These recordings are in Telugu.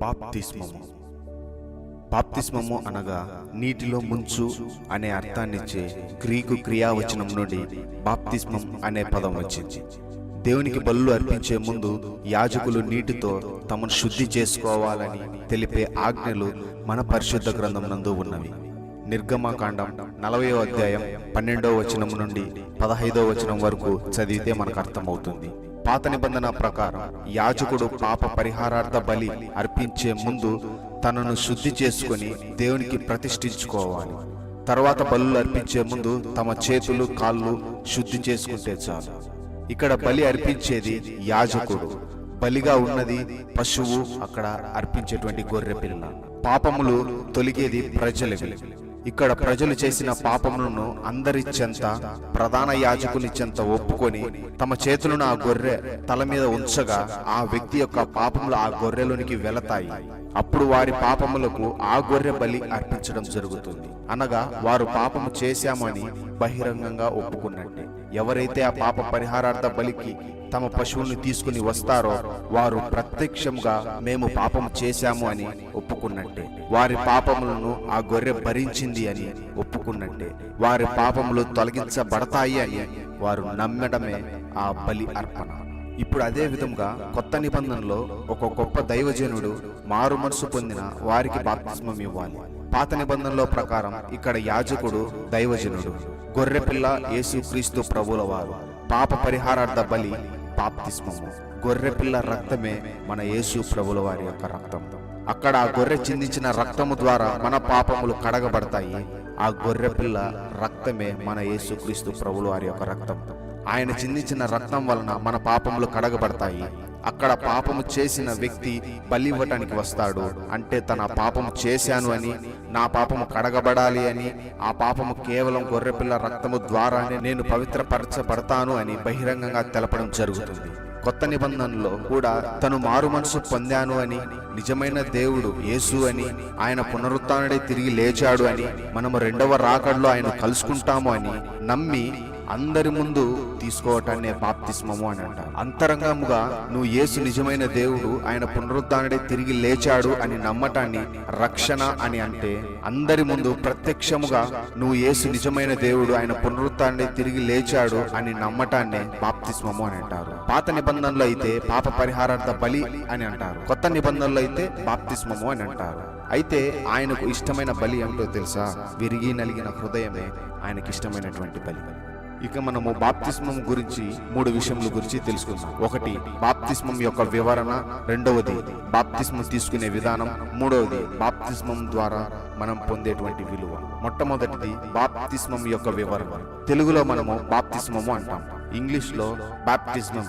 బాప్తిస్మము. బాప్తిస్మము అనగా నీటిలో ముంచు అనే అర్థాన్నిచ్చే గ్రీకు క్రియావచనం నుండి బాప్తిస్మం అనే పదం వచ్చింది. దేవునికి బలులు అర్పించే ముందు యాజకులు నీటితో తమను శుద్ధి చేసుకోవాలని తెలిపే ఆజ్ఞలు మన పరిశుద్ధ గ్రంథం నందు ఉన్నవి. నిర్గమకాండం నలభై అధ్యాయం పన్నెండవ వచనం నుండి పదహైదవ వచనం వరకు చదివితే మనకు అర్థమవుతుంది. పాత నిబంధన ప్రకారం యాజకుడు పాప పరిహారార్థ బలి అర్పించే ముందు తనను శుద్ధి చేసుకుని దేవునికి ప్రతిష్ఠించుకోవాలి. తర్వాత బలులు అర్పించే ముందు తమ చేతులు కాళ్ళు శుద్ధి చేసుకుంటే చాలు. ఇక్కడ బలి అర్పించేది యాజకుడు. బలిగా ఉన్నది పశువు అక్కడ అర్పించేటువంటి గొర్రె పిల్ల పాపములు తొలిగేది ప్రజలవి. ఇక్కడ ప్రజలు చేసిన పాపములను అందరి చెంత ప్రధాన యాజకుని చెంత ఒప్పుకొని తమ చేతులను ఆ గొర్రె తల మీద ఉంచగా ఆ వ్యక్తి యొక్క పాపములు ఆ గొర్రెలోనికి వెళతాయి. అప్పుడు వారి పాపములకు ఆ గొర్రె బలి అర్పించడం జరుగుతుంది. అనగా వారు పాపము చేశామని బహిరంగంగా ఒప్పుకున్నట్టే. ఎవరైతే ఆ పాప పరిహారార్థ బలికి తమ పశువుల్ని తీసుకుని వస్తారో వారు ప్రత్యక్షంగా మేము పాపం చేశాము అని ఒప్పుకున్నట్టే. వారి పాపములను ఆ గొర్రె భరించింది అని ఒప్పుకున్నట్టే. వారి పాపములు తొలగించబడతాయి అని వారు నమ్మడమే ఆ బలి అర్పణ. ఇప్పుడు అదే విధంగా కొత్త నిబంధనలో ఒక గొప్ప దైవజనుడు మారు మనసు పొందిన వారికి బాప్తిస్మం ఇవ్వాలి. పాత నిబంధనలో ప్రకారం ఇక్కడ యాజకుడు దైవజనుడు గొర్రెపిల్ల యేసుక్రీస్తు ప్రభుల వారు పాప పరిహారార్థ బలి పాప్తిస్మము గొర్రెపిల్ల రక్తమే మన యేసు ప్రభుల వారి యొక్క రక్తం. అక్కడ ఆ గొర్రె చిందించిన రక్తము ద్వారా మన పాపములు కడగబడతాయి. ఆ గొర్రెపిల్ల రక్తమే మన యేసుక్రీస్తు ప్రభుల వారి యొక్క రక్తం. ఆయన చిందించిన రక్తం వలన మన పాపములు కడగబడతాయి. అక్కడ పాపము చేసిన వ్యక్తి బలి ఇవ్వటానికి వస్తాడు. అంటే తన పాపము చేశాను అని నా పాపము కడగబడాలి అని ఆ పాపము కేవలం గొర్రెపిల్ల రక్తము ద్వారానే నేను పవిత్రపరచబడతాను అని బహిరంగంగా తెలపడం జరుగుతుంది. కొత్త నిబంధనలో కూడా తను మారు మనసు పొందాను అని నిజమైన దేవుడు యేసు అని ఆయన పునరుత్డై తిరిగి లేచాడు అని మనము రెండవ రాకడలో ఆయన కలుసుకుంటాము అని నమ్మి అందరి ముందు తీసుకోవటాన్నే బాప్తిస్మము అని అంటారు. అంతరంగముగా నువ్వు యేసు నిజమైన దేవుడు ఆయన పునరుద్ధానుడే తిరిగి లేచాడు అని నమ్మటాన్ని రక్షణ అని అంటే అందరి ముందు ప్రత్యక్షముగా నువ్వు యేసు నిజమైన దేవుడు ఆయన పునరుద్ధానుడే తిరిగి లేచాడు అని నమ్మటాన్నే బాప్తిస్మము అని అంటారు. పాత నిబంధనలో అయితే పాప పరిహారార్థ బలి అని అంటారు. కొత్త నిబంధనలో అయితే బాప్తిస్మము అని అంటారు. అయితే ఆయనకు ఇష్టమైన బలి ఏమిటో తెలుసా? విరిగి నలిగిన హృదయమే ఆయనకి ఇష్టమైనటువంటి బలి. ఇక మనము బాప్తిస్మం గురించి మూడు విషయముల గురించి తెలుసుకుందాం. ఒకటి బాప్తిస్మం యొక్క వివరణ. రెండవది బాప్తిస్మం తీసుకునే విధానం. మూడవది బాప్తిస్మం ద్వారా మనం పొందేటువంటి విలువ. మొట్టమొదటిది బాప్తిస్మం యొక్క వివరణ. తెలుగులో మనము బాప్తిస్మము అంటాం. ఇంగ్లీష్లో బాప్తిస్మం.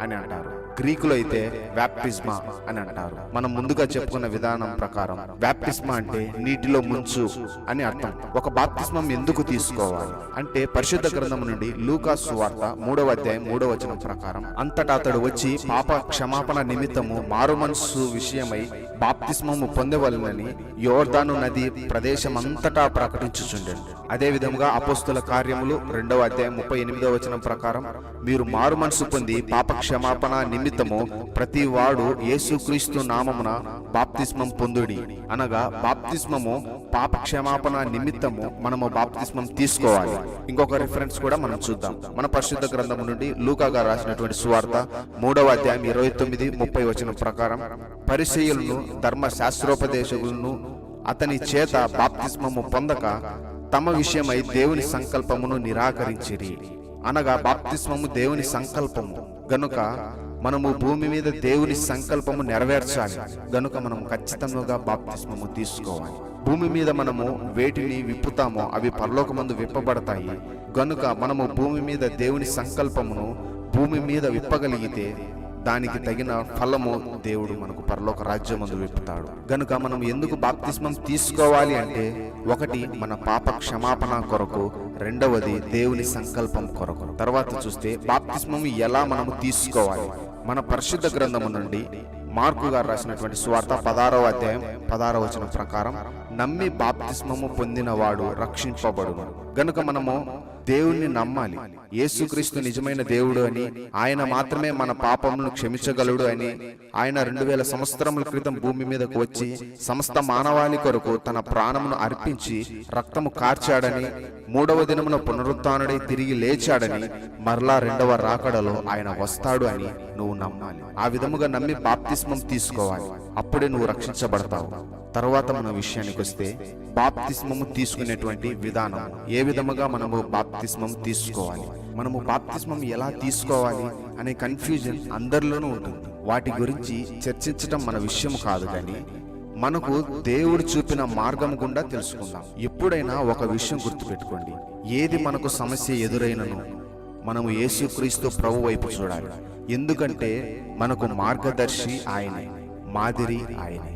అని అంటారు. గ్రీకులో అయితే వ్యాప్టిస్మా అని అంటారు. మనం ముందుగా చెప్పుకున్న విధానం ప్రకారం వ్యాప్టిస్మా అంటే నీటిలో ముంచు అని అర్థం. ఒక బాప్తిస్మం ఎందుకు తీసుకోవాలి? అంటే పరిశుద్ధ గ్రంథం నుండి లూకాస్ వార్త మూడవ అధ్యాయం మూడవ వచనం ప్రకారం అంతటా అతడు వచ్చి పాప క్షమాపణ నిమిత్తము మారు మనస్సు విషయమై బాప్తిస్మము పొందవలనని యోర్దాను నది ప్రదేశం అంతటా ప్రకటించుచుండెను. అదే విధముగా అపోస్తుల కార్యములు రెండవ అధ్యాయం ముప్పై ఎనిమిదవ వచనం ప్రకారం మీరు మారు మనసు పొంది పాప క్షమాపణ నిమిత్తము ప్రతి వాడు యేసుక్రీస్తు నామమున బాప్తిస్మం పొందుడి. అనగా బాప్తిస్మము పాప క్షమాపణ నిమిత్తము మనము బాప్తిస్మం తీసుకోవాలి. ఇంకొక రిఫరెన్స్ కూడా మనం చూద్దాం. మన పరిశుద్ధ గ్రంథం నుండి లూకా గారు రాసినటువంటి సువార్త మూడవ అధ్యాయం ఇరవై తొమ్మిది ముప్పై వచనం ప్రకారం పరిశీలను ధర్మ శాస్త్రోపదేశకులను అతని చేత బాప్తిస్మము పొందక తమ విషయమై దేవుని సంకల్పమును నిరాకరించిరి. అనగా బాప్తిస్మము దేవుని సంకల్పము. గనుక మనము భూమి మీద దేవుని సంకల్పము నెరవేర్చాలి. గనుక మనం ఖచ్చితంగా బాప్తిస్మము తీసుకోవాలి. భూమి మీద మనము వేటిని విప్పుతామో అవి పరలోకమందు విప్పబడతాయి. గనుక మనము భూమి మీద దేవుని సంకల్పమును భూమి మీద విప్పగలిగితే దానికి తగిన ఫలము దేవుడు మనకు పరలోక రాజ్యమందు విప్పుతాడు. గనుక మనం ఎందుకు బాప్తిస్మం తీసుకోవాలి అంటే ఒకటి మన పాప క్షమాపణ కొరకు రెండవది దేవుని సంకల్పం కొరకు. తర్వాత చూస్తే బాప్తిస్మం ఎలా మనము తీసుకోవాలి? మన పరిశుద్ధ గ్రంథము నుండి మార్కు గారు రాసినటువంటి స్వార్థ పదారవ అధ్యాయం పదారవ వచనం ప్రకారం నమ్మి బాప్తిస్మము పొందినవాడు రక్షింపబడును. గనుక మనము దేవుణ్ణి నమ్మాలి. యేసుక్రీస్తు నిజమైన దేవుడు అని ఆయన మాత్రమే మన పాపములను క్షమించగలడు అని ఆయన రెండు వేల సంవత్సరముల క్రితం భూమి మీదకు వచ్చి సమస్త మానవాళి కొరకు తన ప్రాణమును అర్పించి రక్తము కార్చాడని మూడవ దినమున పునరుత్డై తిరిగి లేచాడని మరలా రెండవ రాకడలో ఆయన వస్తాడు అని నువ్వు నమ్మాలి. ఆ విధముగా నమ్మి బాప్తిస్మం తీసుకోవాలి. అప్పుడే నువ్వు రక్షించబడతావు. తర్వాత మన విషయానికి వస్తే బాప్తిస్మము తీసుకునేటువంటి విధానం. ఏ విధముగా మనము బాప్తిస్మం తీసుకోవాలి? మనము బాప్తిస్మం ఎలా తీసుకోవాలి అనే కన్ఫ్యూజన్ అందరిలోనూ ఉంటుంది. వాటి గురించి చర్చించడం మన విషయం కాదు కానీ మనకు దేవుడు చూపిన మార్గం గుండా తెలుసుకుందాం. ఎప్పుడైనా ఒక విషయం గుర్తుపెట్టుకోండి. ఏది మనకు సమస్య ఎదురైనను మనము యేసుక్రీస్తు ప్రభు వైపు చూడాలి. ఎందుకంటే మనకు మార్గదర్శి ఆయనే మాదిరి ఆయనే.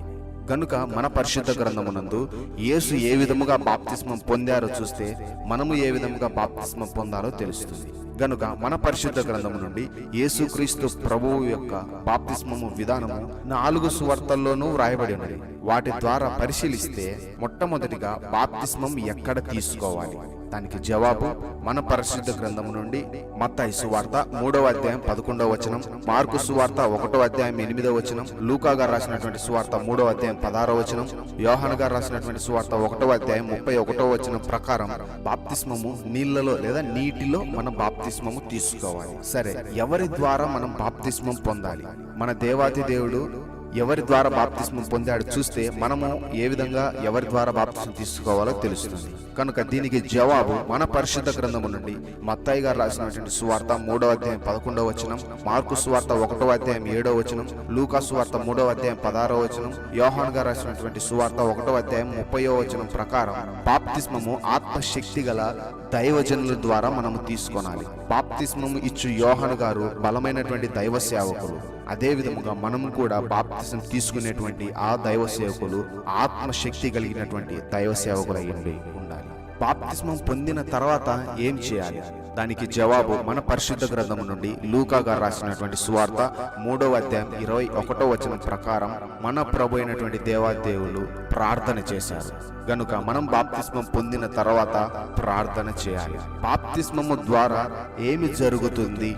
కనుక మన పరిశుద్ధ గ్రంథమునందు యేసు ఏ విధముగా బాప్తిస్మం పొందారో చూస్తే మనము ఏ విధముగా బాప్తిస్మం పొందాలో తెలుస్తుంది. గనుక మన పరిశుద్ధ గ్రంథము నుండి యేసుక్రీస్తు ప్రభువు యొక్క బాప్తిస్మము విధానము నాలుగు సువార్తల్లోనూ వ్రాయబడి ఉన్నది. వాటి ద్వారా పరిశీలిస్తే మొట్టమొదటిగా బాప్తిస్మం ఎక్కడ తీసుకోవాలి? దానికి జవాబు మన పరిశుద్ధ గ్రంథము నుండి మత్తాయి సువార్త మూడవ అధ్యాయం పదకొండవ వచనం మార్కు సువార్త ఒకటో అధ్యాయం ఎనిమిదవ వచనం లూకా గారు రాసినటువంటి సువార్త మూడవ అధ్యాయం పదహారవ వచనం యోహన్ గారు రాసినటువంటి సువార్త ఒకటవ అధ్యాయం ముప్పై ఒకటో వచనం ప్రకారం బాప్తిస్మము నీళ్ళలో లేదా నీటిలో మన బాప్తిస్మము తీసుకోవాలి. సరే ఎవరి ద్వారా మనం బాప్తిస్మం పొందాలి? మన దేవాతి దేవుడు ఎవరి ద్వారా బాప్తిస్మం పొందాడు చూస్తే మనము ఏ విధంగా ఎవరి ద్వారా బాప్తిస్మం తీసుకోవాలో తెలుస్తుంది. కనుక దీనికి జవాబు మన పరిశుద్ధ గ్రంథము నుండి మత్తాయి గారు రాసినటువంటి సువార్త మూడవ అధ్యాయం పదకొండవ వచనం మార్కు సువార్త ఒకటో అధ్యాయం ఏడవ వచనం లూకా సువార్త మూడవ అధ్యాయం పదహారవ వచనం యోహాన్ గారు రాసినటువంటి సువార్త ఒకటో అధ్యాయం ముప్పయో వచనం ప్రకారం బాప్తిస్మము ఆత్మశక్తి గల దైవజనుల ద్వారా మనము తీసుకోనాలి. బాప్తిస్మము ఇచ్చు యోహన్ గారు బలమైనటువంటి దైవ సేవకులు. అదే విధముగా మనం కూడా బాప్తిసం తీసుకునేటువంటి ఆ దైవ సేవకులు ఆత్మశక్తి కలిగినటువంటి దైవ సేవకులయ్యండి ఉండాలి. బాప్తిస్మం పొందిన తర్వాత ఏం చేయాలి? దానికి జవాబు మన పరిశుద్ధ గ్రంథము నుండి లూకా గారు రాసినటువంటి సువార్త మూడవ అధ్యాయం ఇరవై ఒకటో వచనం ప్రకారం మన ప్రభు అయినటువంటి దేవాదేవులు ప్రార్థన చేశారు. గనుక మనం బాప్తిస్మం పొందిన తర్వాత ప్రార్థన చేయాలి. బాప్తిస్మము ద్వారా ఏమి జరుగుతుంది?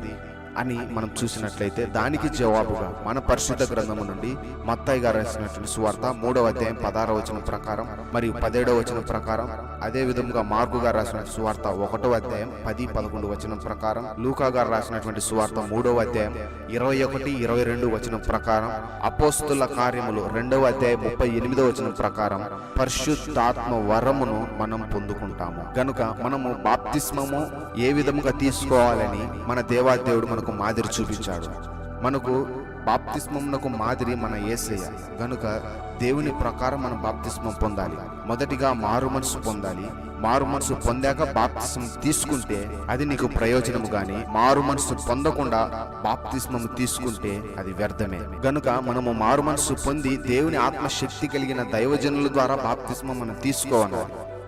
అని మనం చూసినట్లయితే దానికి జవాబుగా మన పరిశుద్ధ గ్రంథము నుండి మత్తాయి గారు రాసినటువంటి సువార్త మూడవ అధ్యాయం పదహారవ వచనం ప్రకారం మరియు పదిహేడవ వచనం ప్రకారం అదే విధముగా మార్కు గారు రాసిన సువార్త ఒకటో అధ్యాయం పది పదకొండు వచనం ప్రకారం లూకా గారు రాసినటువంటి సువార్త మూడవ అధ్యాయం ఇరవై ఒకటి ఇరవై రెండు వచనం ప్రకారం అపోస్తుల కార్యములు రెండవ అధ్యాయం ముప్పై ఎనిమిదవ వచనం ప్రకారం పరిశుద్ధాత్మ వరమును మనం పొందుకుంటాము. గనుక మనము బాప్తిస్మము ఏ విధముగా తీసుకోవాలని మన దేవాదేవుడు మనకు మాదిరి చూపించాడు. మనకు బాప్తిస్మమునకు మాదిరి మన ఏసయ్య. గనుక దేవుని ప్రకారం మనం బాప్తిస్మం పొందాలి. మొదటిగా మారు మనసు పొందాలి. మారు మనసు పొందాక బాప్తిస్మం తీసుకుంటే అది నీకు ప్రయోజనము గాని మారు మనసు పొందకుండా బాప్తిస్మము తీసుకుంటే అది వ్యర్థమే. గనుక మనము మారు మనసు పొంది దేవుని ఆత్మశక్తి కలిగిన దైవజనుల ద్వారా బాప్తిస్మం మనం తీసుకోవాలి.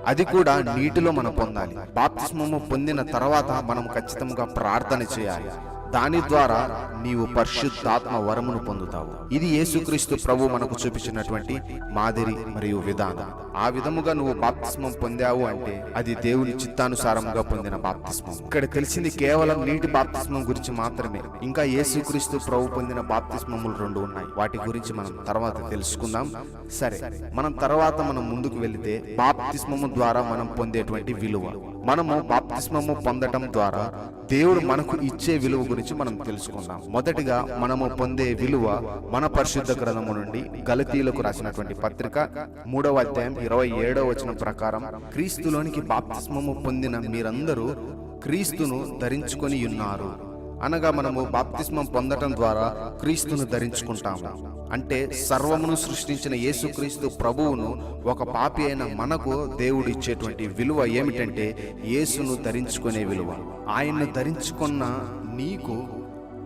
అది కూడా నీటిలో మనం పొందాలి. బాప్తిస్మము పొందిన తర్వాత మనం ఖచ్చితంగా ప్రార్థన చేయాలి. దాని ద్వారా నీవు పరిశుద్ధాత్మ వరమును పొందుతావు. ఇది యేసుక్రీస్తు ప్రభు మనకు చూపించినటువంటి మాదిరి మరియు విధానం. ఆ విధముగా నువ్వు బాప్తిస్మం పొందావు అంటే అది దేవుని చిత్తానుసారంగా పొందిన బాప్తిస్మం. ఇక్కడ తెలిసింది కేవలం నీటి బాప్తిస్మం గురించి మాత్రమే. ఇంకా యేసుక్రీస్తు ప్రభు పొందిన బాప్తిస్మములు రెండు ఉన్నాయి. వాటి గురించి మనం తర్వాత తెలుసుకుందాం. సరే మనం తర్వాత మనం ముందుకు వెళితే బాప్తిస్మము ద్వారా మనం పొందేటువంటి విలువ. మనము బాప్తిస్మము పొందటం ద్వారా దేవుడు మనకు ఇచ్చే విలువ గురించి మనం తెలుసుకుందాం. మొదటిగా మనము పొందే విలువ మన పరిశుద్ధ గ్రంథము నుండి గలతీలకు రాసినటువంటి పత్రిక మూడవ అధ్యాయం ఇరవై ఏడవ వచనం ప్రకారం క్రీస్తులోనికి బాప్తిస్మము పొందిన మీరందరూ క్రీస్తును ధరించుకొని ఉన్నారు. అనగా మనము బాప్తిస్మం పొందటం ద్వారా క్రీస్తును ధరించుకుంటాము. అంటే సర్వమును సృష్టించిన యేసుక్రీస్తు ప్రభువును ఒక పాపి అయిన మనకు దేవుడు ఇచ్చేటువంటి విలువ ఏమిటంటే యేసును ధరించుకునే విలువ. ఆయన్ను ధరించుకున్న నీకు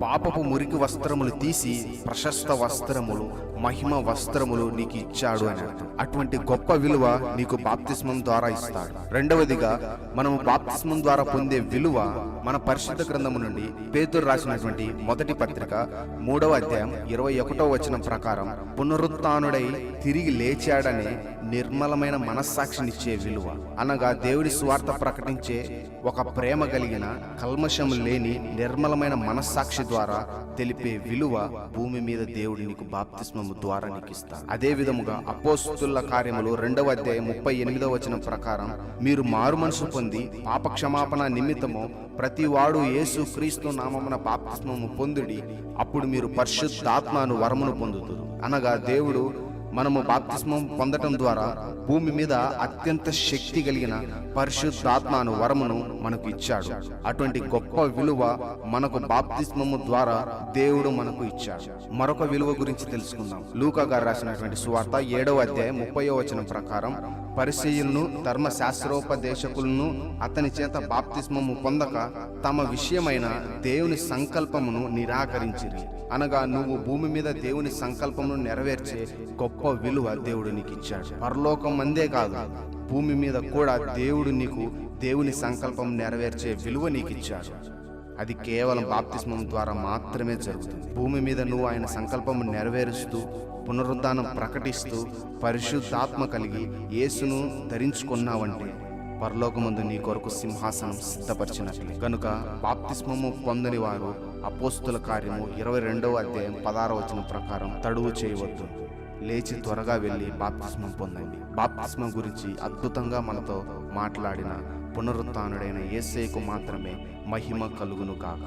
పాపపు మురికి వస్త్రములు తీసి ప్రశస్త వస్త్రములు మహిమ వస్త్రములు నీకు ఇచ్చాడు అని అటువంటి గొప్ప విలువ నీకు బాప్తిస్మం ద్వారా ఇస్తాడు. రెండవదిగా మనము బాప్తిస్మం ద్వారా పొందే విలువ మన పరిశుద్ధ గ్రంథము నుండి పేతురు రాసినటువంటి మొదటి పత్రిక మూడవ అధ్యాయం ఇరవై ఒకటో వచనం ప్రకారం పునరుత్నుడై తిరిగి లేచాడనే నిర్మలమైన మనస్సాక్షినిచ్చే విలువ. అనగా దేవుడి స్వార్థ ప్రకటించే ఒక ప్రేమ కలిగిన కల్మషం లేని నిర్మలమైన మనస్సాక్షి ద్వారా తెలిపే విలువ భూమి మీద దేవుడు నీకు బాప్తిస్మము ద్వారా నీకు ఇస్తాడు. అదే విధముగా అపోస్తుల కార్యములు రెండవ అధ్యాయం ముప్పై ఎనిమిదవ వచనం ప్రకారం మీరు మారు మనసు పొంది పాప క్షమాపణ నిమిత్తము ప్రతి వాడు యేసు క్రీస్తు నామమున బాప్తిస్మము పొందుడి అప్పుడు మీరు పరిశుద్ధాత్మను వరమును పొందుతురు అనగా దేవుడు మనము బాప్తిస్మం పొందటం ద్వారా భూమి మీద అత్యంత శక్తి కలిగిన పరిశుద్ధాత్మను వరమును మనకు ఇచ్చాడు. అటువంటి గొప్ప విలువ మనకు బాప్తిస్మము ద్వారా దేవుడు మనకు ఇచ్చాడు. మరొక విలువ గురించి తెలుసుకుందాం. లూకా గారు రాసినటువంటి సువార్త ఏడవ అధ్యాయం ముప్పయో వచనం ప్రకారం పరిశీయులను ధర్మశాస్త్రోపదేశకులను అతని చేత బాప్తిస్మము పొందక తమ విషయమైన దేవుని సంకల్పమును నిరాకరించిరి. అనగా నువ్వు భూమి మీద దేవుని సంకల్పమును నెరవేర్చే గొప్ప విలువ దేవుడు నీకు ఇచ్చాడు పరలోకం అందే కాదు భూమి మీద కూడా దేవుడు నీకు దేవుని సంకల్పం నెరవేర్చే విలువ నీకు ఇచ్చాడు అది కేవలం బాప్తిస్మం ద్వారా మాత్రమే జరుగుతుంది. భూమి మీద నువ్వు ఆయన సంకల్పము నెరవేరుస్తూ పునరుద్ధానం ప్రకటిస్తూ పరిశుద్ధాత్మ కలిగి యేసును ధరించుకున్నావంటే పరలోకమందు నీ కొరకు సింహాసనం సిద్ధపరిచినట్లే. కనుక బాప్తిస్మము పొందని వారు అపోస్తుల కార్యము ఇరవై రెండవ అధ్యాయం పదార వచనం ప్రకారం తడువు చేయవద్దు. లేచి త్వరగా వెళ్ళి బాప్తిస్మం పొందండి. బాప్తిస్మం గురించి అద్భుతంగా మనతో మాట్లాడిన పునరుత్డైన ఏసేకు మాత్రమే మహిమ కలుగును కాక